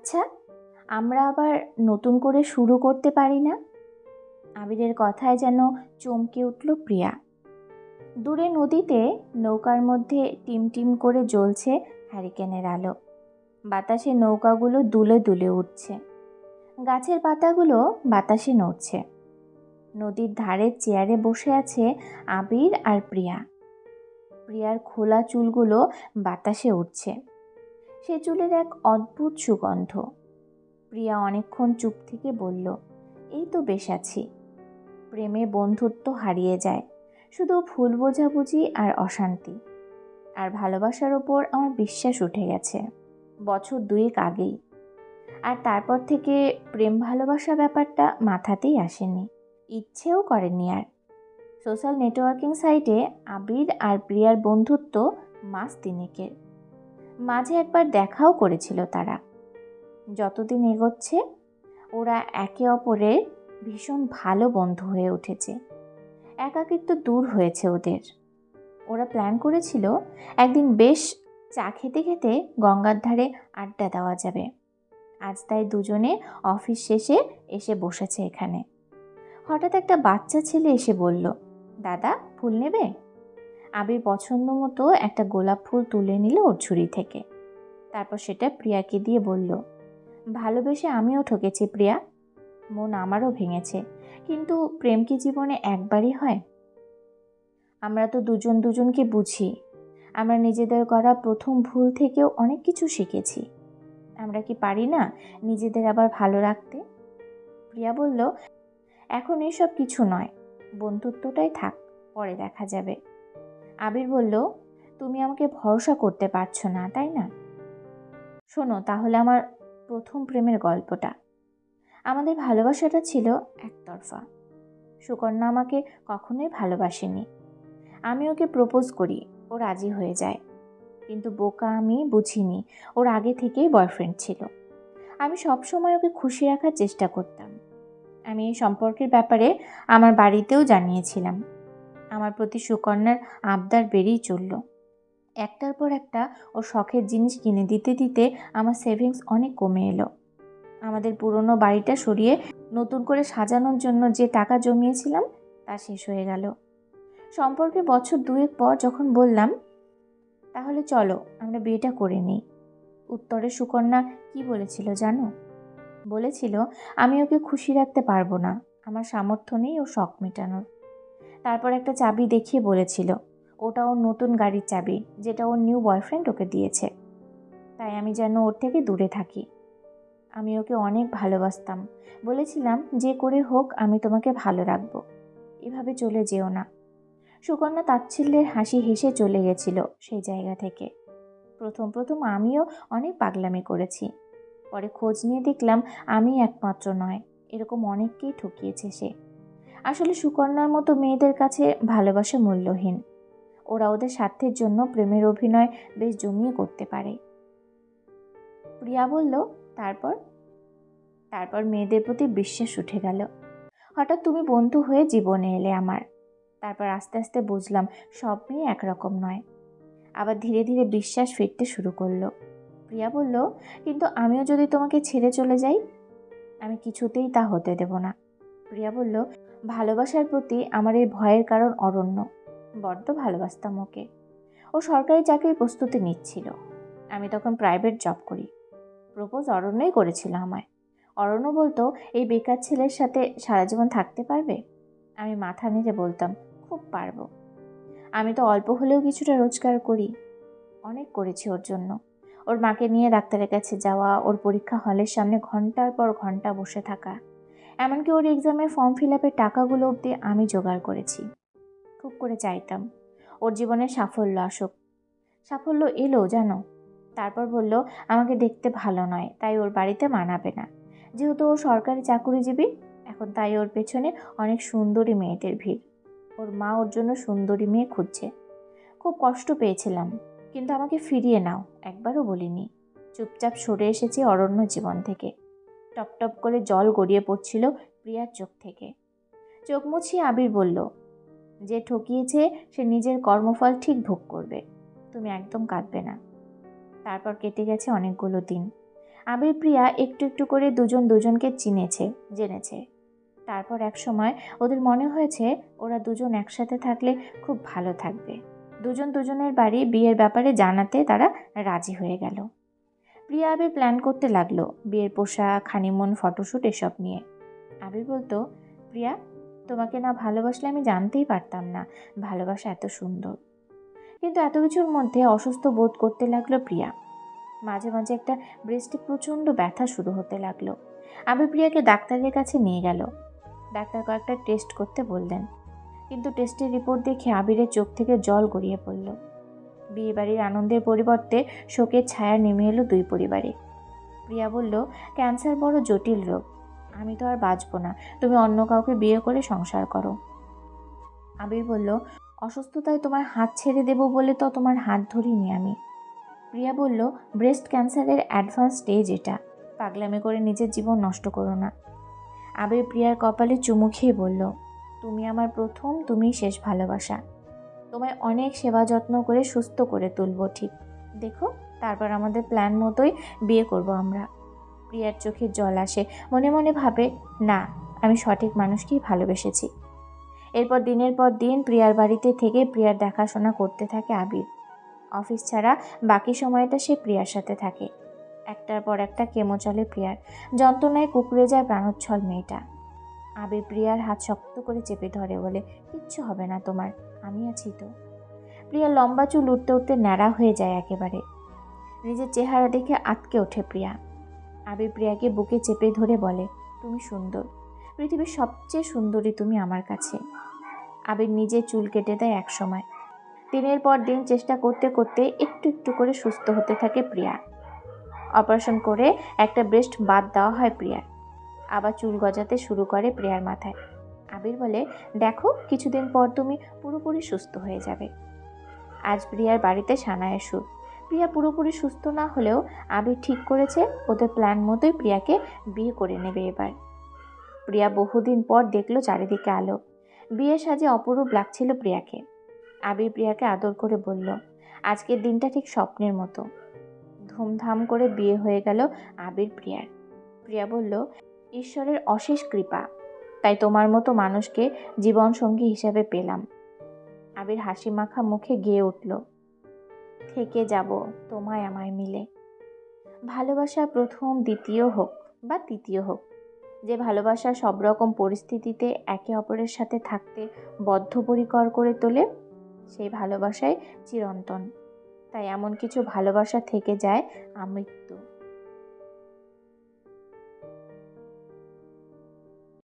আচ্ছা আমরা আবার নতুন করে শুরু করতে পারি না? আবিরের কথায় যেন চমকে উঠল প্রিয়া। দূরে নদীতে নৌকার মধ্যে টিম টিম করে জ্বলছে হ্যারিকেনের আলো। বাতাসে নৌকাগুলো দুলে দুলে উঠছে। গাছের পাতাগুলো বাতাসে নড়ছে। নদীর ধারে চেয়ারে বসে আছে আবির আর প্রিয়া। প্রিয়ার খোলা চুলগুলো বাতাসে উঠছে সে চুলের এক অদ্ভুত সুগন্ধ। প্রিয়া অনেকক্ষণ চুপ থেকে বলল, এই তো বেশ আছি। প্রেমে বন্ধুত্ব হারিয়ে যায়, শুধু ভুল বোঝাবুঝি আর অশান্তি। আর ভালোবাসার ওপর আমার বিশ্বাস উঠে গেছে, বছর দুয়েক আগেই। আর তারপর থেকে প্রেম ভালোবাসা ব্যাপারটা মাথাতেই আসেনি, ইচ্ছেও করেনি আর। সোশ্যাল নেটওয়ার্কিং সাইটে আবির আর প্রিয়ার বন্ধুত্ব মাস তিনেকের। মাঝে একবার দেখাও করেছিল তারা। যতদিন এগোচ্ছে, ওরা একে অপরের ভীষণ ভালো বন্ধু হয়ে উঠেছে। একাকিত্ব দূর হয়েছে ওদের। ওরা প্ল্যান করেছিল একদিন বেশ চা খেতে খেতে গঙ্গার ধারে আড্ডা দেওয়া যাবে। আজ তাই দুজনে অফিস শেষে এসে বসেছে এখানে। হঠাৎ একটা বাচ্চা ছেলে এসে বলল, দাদা, ফুল নেবে? আবির পছন্দ মতো একটা গোলাপ ফুল তুলে নিল ওর ঝুড়ি থেকে। তারপর সেটা প্রিয়াকে দিয়ে বলল, ভালোবেসে আমিও ঠকেছি প্রিয়া। মন আমারও ভেঙেছে। কিন্তু প্রেম কি জীবনে একবারই হয়? আমরা তো দুজন দুজনকে বুঝি। আমরা নিজেদের করা প্রথম ভুল থেকেও অনেক কিছু শিখেছি। আমরা কি পারি না নিজেদের আবার ভালো রাখতে? প্রিয়া বলল, এখন এসব কিছু নয়। বন্ধুত্বটাই থাক, পরে দেখা যাবে। আবির বলল, তুমি আমাকে ভরসা করতে পারছ না, তাই না? শোনো, তাহলে আমার প্রথম প্রেমের গল্পটা। আমাদের ভালোবাসাটা ছিল একতরফা। সুকন্যা আমাকে কখনোই ভালোবাসেনি। আমি ওকে প্রপোজ করি, ও রাজি হয়ে যায়। কিন্তু বোকা আমি বুঝিনি, ওর আগে থেকেই বয়ফ্রেন্ড ছিল। আমি সবসময় ওকে খুশি রাখার চেষ্টা করতাম। আমি এই সম্পর্কের ব্যাপারে আমার বাড়িতেও জানিয়েছিলাম। আমার প্রতি সুকন্যার আবদার বেড়েই চলল। একটার পর একটা ও শখের জিনিস কিনে দিতে দিতে আমার সেভিংস অনেক কমে এলো। আমাদের পুরনো বাড়িটা সরিয়ে নতুন করে সাজানোর জন্য যে টাকা জমিয়েছিলাম, তা শেষ হয়ে গেল। সম্পর্কে বছর দুয়েক পর যখন বললাম, তাহলে চলো, আমরা বিয়েটা করে নিই। উত্তরে সুকন্যা, কি বলেছিল জানো? বলেছিল, আমি ওকে খুশি রাখতে পারব না। আমার সামর্থ্য নেই ও শখ মেটানোর। তারপর একটা চাবি দেখিয়ে বলেছিল, ওটা ওর নতুন গাড়ির চাবি, যেটা ওর নিউ বয়ফ্রেন্ড ওকে দিয়েছে। তাই আমি যেন ওর থেকে দূরে থাকি। আমি ওকে অনেক ভালোবাসতাম। বলেছিলাম, যে করে হোক, আমি তোমাকে ভালো রাখব। এভাবে চলে যেও না। সুকন্যা তাচ্ছিল্যের হাসি হেসে চলে গেছিল সেই জায়গা থেকে। প্রথম প্রথম আমিও অনেক পাগলামি করেছি। পরে খোঁজ নিয়ে দেখলাম আমি একমাত্র নয়। এরকম অনেককেই ঠকিয়েছে সে। আসলে সুকন্যার মতো মেয়েদের কাছে ভালোবাসা মূল্যহীন। ওরা ওদের স্বার্থের জন্য প্রেমের অভিনয় বেশ জমিয়ে করতে পারে। প্রিয়া বলল, তারপর? তারপর মেয়েদের প্রতি বিশ্বাস উঠে গেল। হঠাৎ তুমি বন্ধু হয়ে জীবনে এলে আমার। তারপর আস্তে আস্তে বুঝলাম সব মেয়ে একরকম নয়। আবার ধীরে ধীরে বিশ্বাস ফিরতে শুরু করল। প্রিয়া বলল, কিন্তু আমিও যদি তোমাকে ছেড়ে চলে যাই, আমি কিছুতেই তা হতে দেব না। প্রিয়া বলল, ভালোবাসার প্রতি আমার এই ভয়ের কারণ অরণ্য। বড্ড ভালোবাসতাম ওকে। ও সরকারি চাকরির প্রস্তুতি নিচ্ছিল। আমি তখন প্রাইভেট জব করি। প্রপোজ অরণ্যই করেছিল আমায়। অরণ্য বলতো, এই বেকার ছেলের সাথে সারা জীবন থাকতে পারবে? আমি মাথা নেড়ে বলতাম, খুব পারব। আমি তো অল্প হলেও কিছুটা রোজগার করি। অনেক করেছি ওর জন্য। ওর মাকে নিয়ে ডাক্তারের কাছে যাওয়া, ওর পরীক্ষা হলের সামনে ঘণ্টার পর ঘণ্টা বসে থাকা। এমনকি ওর এক্সামের ফর্ম ফিল আপের টাকাগুলো অবধি আমি জোগাড় করেছি। খুব করে চাইতাম। ওর জীবনে সাফল্য আসুক। সাফল্য এলো, জানো? তারপর বলল, আমাকে দেখতে ভালো নয়, তাই ওর বাড়িতে মানাবে না। যেহেতু ও সরকারি চাকুরিজীবী, এখন তাই ওর পেছনে অনেক সুন্দরী মেয়েদের ভিড়। ওর মা ওর জন্য সুন্দরী মেয়ে খুঁজছে। খুব কষ্ট পেয়েছিলাম, কিন্তু আমাকে ফিরিয়ে নাও, একবারও বলিনি। চুপচাপ সরে এসেছি অরণ্য জীবন থেকে। টপ টপ করে জল গড়িয়ে পড়ছিল প্রিয়ার চোখ থেকে। চোখ মুছিয়ে আবির বলল, যে ঠকিয়েছে, সে নিজের কর্মফল ঠিক ভোগ করবে। তুমি একদম কাঁদবে না। তারপর কেটে গেছে অনেকগুলো দিন। আবির, প্রিয়া একটু একটু করে দুজন দুজনকে চিনেছে, জেনেছে। তারপর এক সময় ওদের মনে হয়েছে, ওরা দুজন একসাথে থাকলে খুব ভালো থাকবে। দুজন দুজনের বাড়ি বিয়ের ব্যাপারে জানাতে তারা রাজি হয়ে গেল। প্রিয়া আবির প্ল্যান করতে লাগল, বিয়ের পোশাক হানিমুন ফটোশ্যুট এসব নিয়ে। আবির বলতো, প্রিয়া, তোমাকে না ভালোবাসলে আমি জানতেই পারতাম না, ভালোবাসা এত সুন্দর। কিন্তু এত কিছুর মধ্যে অসুস্থ বোধ করতে লাগল প্রিয়া। মাঝে মাঝে একটা ব্রেস্টে প্রচণ্ড ব্যথা শুরু হতে লাগল। আবির প্রিয়াকে ডাক্তারের কাছে নিয়ে গেল। ডাক্তার কয়েকটা টেস্ট করতে বললেন। কিন্তু টেস্টের রিপোর্ট দেখে আবিরের চোখ থেকে জল গড়িয়ে পড়ল। বিয়েবাড়ির আনন্দের পরিবর্তে শোকের ছায়া নেমে এলো দুই পরিবারে। প্রিয়া বলল, ক্যান্সার বড় জটিল রোগ। আমি তো আর বাঁচবো না। তুমি অন্য কাউকে বিয়ে করে সংসার করো। আবির বলল, অসুস্থতায় তোমার হাত ছেড়ে দেব বলে তো তোমার হাত ধরিনি আমি। প্রিয়া বলল, ব্রেস্ট ক্যান্সারের অ্যাডভান্স স্টেজ এটা। পাগলামি করে নিজের জীবন নষ্ট করো না। আবির প্রিয়ার কপালে চুমু খেয়ে বলল, তুমি আমার প্রথম, তুমিই শেষ ভালোবাসা। তোমায় অনেক সেবা যত্ন করে সুস্থ করে তুলবো, ঠিক। দেখো, তারপর আমাদের প্ল্যান মতোই বিয়ে করব আমরা। প্রিয়ার চোখে জল আসে, মনে মনে ভাবে, না, আমি সঠিক মানুষকেই ভালোবেসেছি। এরপর দিনের পর দিন প্রিয়ার বাড়িতে থেকে প্রিয়ার দেখাশোনা করতে থাকে আবির। অফিস ছাড়া বাকি সময়টা সে প্রিয়ার সাথে থাকে। একটার পর একটা কেমো চলে প্রিয়ার। যন্ত্রণায় কুকুরে যায় প্রাণোচ্ছল মেয়েটা। আবির প্রিয়ার হাত শক্ত করে চেপে ধরে বলে, কিচ্ছু হবে না তোমার। আমি আছি তো। প্রিয়ার লম্বা চুল উঠতে উঠতে ন্যাড়া হয়ে যায় একেবারে। নিজের চেহারা দেখে আটকে ওঠে প্রিয়া। আবির প্রিয়াকে বুকে চেপে ধরে বলে, তুমি সুন্দর। পৃথিবীর সবচেয়ে সুন্দরী তুমি আমার কাছে। আবির নিজে চুল কেটে দেয় এক সময় দিনের পর দিন চেষ্টা করতে করতে একটু একটু করে সুস্থ হতে থাকে প্রিয়া। অপারেশন করে একটা ব্রেস্ট বাদ দেওয়া হয় প্রিয়ার। আবার চুল গজাতে শুরু করে প্রিয়ার মাথায়। আবির বলে, দেখো, কিছুদিন পর তুমি পুরোপুরি সুস্থ হয়ে যাবে। আজ প্রিয়ার বাড়িতে সানায়ের সুর প্রিয়া পুরোপুরি সুস্থ না হলেও আবির ঠিক করেছে, ওদের প্ল্যান মতোই প্রিয়াকে বিয়ে করে নেবে এবার। প্রিয়া বহুদিন পর দেখল চারিদিকে আলো। বিয়ে সাজে অপরূপ লাগছিল প্রিয়াকে। আবির প্রিয়াকে আদর করে বলল, আজকের দিনটা ঠিক স্বপ্নের মতো। ধুমধাম করে বিয়ে হয়ে গেল আবির প্রিয়ার। প্রিয়া বলল, ঈশ্বরের অশেষ কৃপা। তাই তোমার মতো মানুষকে জীবনসঙ্গী হিসাবে পেলাম। আবির হাসি মাখা মুখে গেয়ে উঠল। থেকে যাব তোমায় আমায় মিলে। ভালোবাসা প্রথম দ্বিতীয় হোক বা তৃতীয় হোক, যে ভালোবাসা সব রকম পরিস্থিতিতে একে অপরের সাথে থাকতে বদ্ধপরিকর করে তোলে, সেই ভালোবাসাই চিরন্তন। তাই এমন কিছু ভালোবাসা থেকে যায় আমৃত্যু।